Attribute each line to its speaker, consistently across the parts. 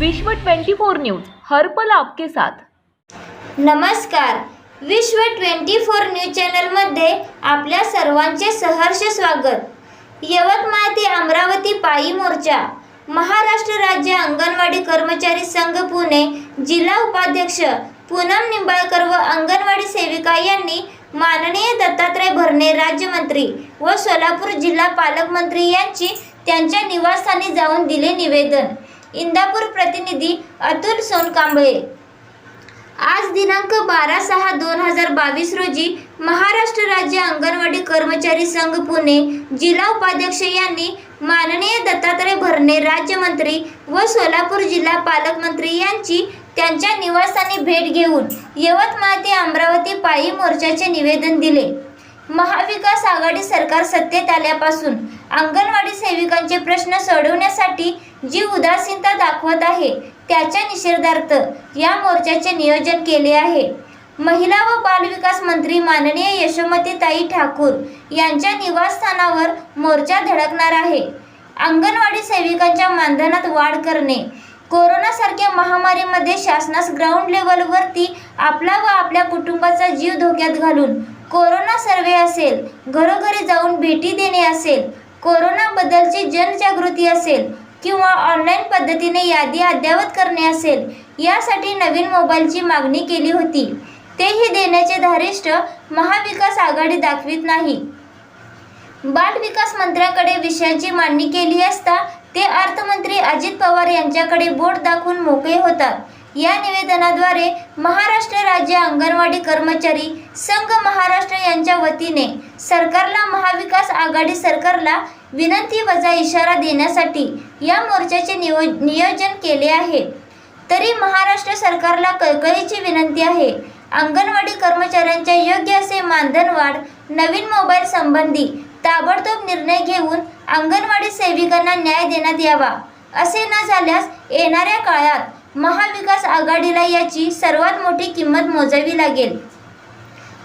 Speaker 1: विश्व 24 न्यूज हर्पल आपके साथ.
Speaker 2: नमस्कार. विश्व 24 न्यूज चॅनलमध्ये आपल्या सर्वांचे सहर्ष स्वागत. यवतमाळ ते अमरावती पायी मोर्चा महाराष्ट्र राज्य अंगणवाडी कर्मचारी संघ पुणे जिल्हा उपाध्यक्ष पूनम निंबाळकर व अंगणवाडी सेविका यांनी माननीय दत्तात्रय भरणे राज्यमंत्री व सोलापूर जिल्हा पालकमंत्री यांची त्यांच्या निवासस्थानी जाऊन दिले निवेदन. इंदापूर प्रतिनिधी अतुल सोनकांबळे. आज दिनांक बारा सहा दोन हजार बावीस रोजी महाराष्ट्र राज्य अंगणवाडी कर्मचारी संघ पुणे जिल्हा उपाध्यक्ष यांनी माननीय दत्तात्रय भरणे राज्यमंत्री व सोलापूर जिल्हा पालकमंत्री यांची त्यांच्या निवासस्थानी भेट घेऊन यवतमाळ ते अमरावती पायी मोर्चाचे निवेदन दिले. महाविकास आघाडी सरकार सत्तेत आल्यापासून अंगणवाडी सेविकांचे प्रश्न सोडवण्यासाठी जी उदासीनता दाखवत आहे त्याच्या निषेधार्थ या मोर्चाचे नियोजन केले आहे. महिला व बालविकास मंत्री माननीय यशोमतीताई ठाकूर यांच्या निवासस्थानावर मोर्चा धडकणार आहे. अंगणवाडी सेविकांच्या मानधनात वाढ करणे कोरोनासारख्या महामारीमध्ये शासनास ग्राउंड लेवलवरती आपला व आपल्या कुटुंबाचा जीव धोक्यात घालून कोरोना सर्वे असेल घरोघरी जाऊन भेटी देणे असेल कोरोनाबद्दलची जनजागृती असेल किंवा ऑनलाईन पद्धतीने यादी अद्ययावत करणे असेल यासाठी नवीन मोबाईलची मागणी केली होती. तेही देण्याचे धारिष्ट महाविकास आघाडी दाखवित नाही. बाल विकास मंत्र्याकडे विषयाची मांडणी केली असता ते अर्थमंत्री अजित पवार यांच्याकडे बोट दाखवून मोकळे होतात. या निवेदनाद्वारे महाराष्ट्र राज्य अंगणवाडी कर्मचारी संघ महाराष्ट्र यांच्या वतीने सरकारला महाविकास आघाडी सरकारला विनंती वजा इशारा देण्यासाठी या मोर्चाचे नियो नियोजन केले आहे. तरी महाराष्ट्र सरकारला कळकळीची विनंती आहे. अंगणवाडी कर्मचाऱ्यांच्या योग्य असे मानधन वाढ नवीन मोबाईल संबंधी ताबडतोब निर्णय घेऊन अंगणवाडी सेविकांना न्याय देण्यात यावा असे न झाल्यास येणाऱ्या काळात महाविकास आघाडीला याची सर्वात मोठी किंमत मोजावी लागेल.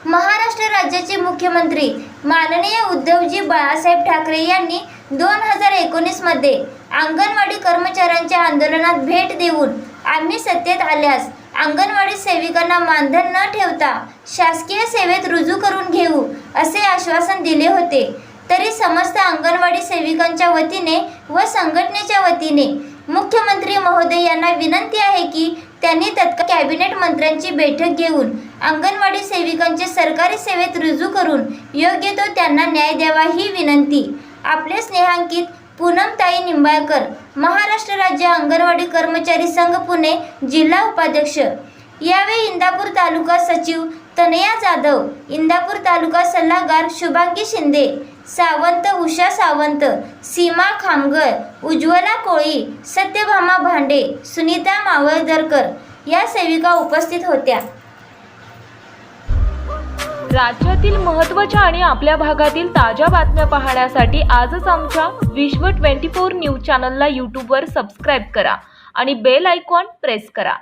Speaker 2: महाराष्ट्र राज्याचे मुख्यमंत्री माननीय उद्धवजी बाळासाहेब ठाकरे यांनी दोन हजार एकोणीसमध्ये अंगणवाडी कर्मचाऱ्यांच्या आंदोलनात भेट देऊन आम्ही सत्तेत आल्यास अंगणवाडी सेविकांना मानधन न ठेवता शासकीय सेवेत रुजू करून घेऊ असे आश्वासन दिले होते. तरी समस्त अंगणवाडी सेविकांच्या वतीने व संघटनेच्या वतीने मुख्यमंत्री महोदय यांना विनंती आहे की त्यांनी तत्काळ कॅबिनेट मंत्र्यांची बैठक घेऊन अंगणवाडी सेविकांचे सरकारी सेवेत रुजू करून योग्य तो त्यांना न्याय द्यावा ही विनंती. आपले स्नेहांकित पूनमताई निंबाळकर महाराष्ट्र राज्य अंगणवाडी कर्मचारी संघ पुणे जिल्हा उपाध्यक्ष. यावेळी इंदापूर तालुका सचिव तनया जाधव इंदापूर तालुका सल्लागार शुभांगी शिंदे सावंत उषा सावंत सीमा खामगर उज्ज्वला कोळी सत्यभामा भांडे सुनीता मावळदरकर या सेविका उपस्थित होत्या.
Speaker 1: राज्यातील महत्त्वाच्या आणि आपल्या भागातील ताज्या बातम्या पाहण्यासाठी आजच आमच्या विश्व 24 न्यूज चॅनलला यूट्यूबवर सबस्क्राईब करा आणि बेल आयकॉन प्रेस करा.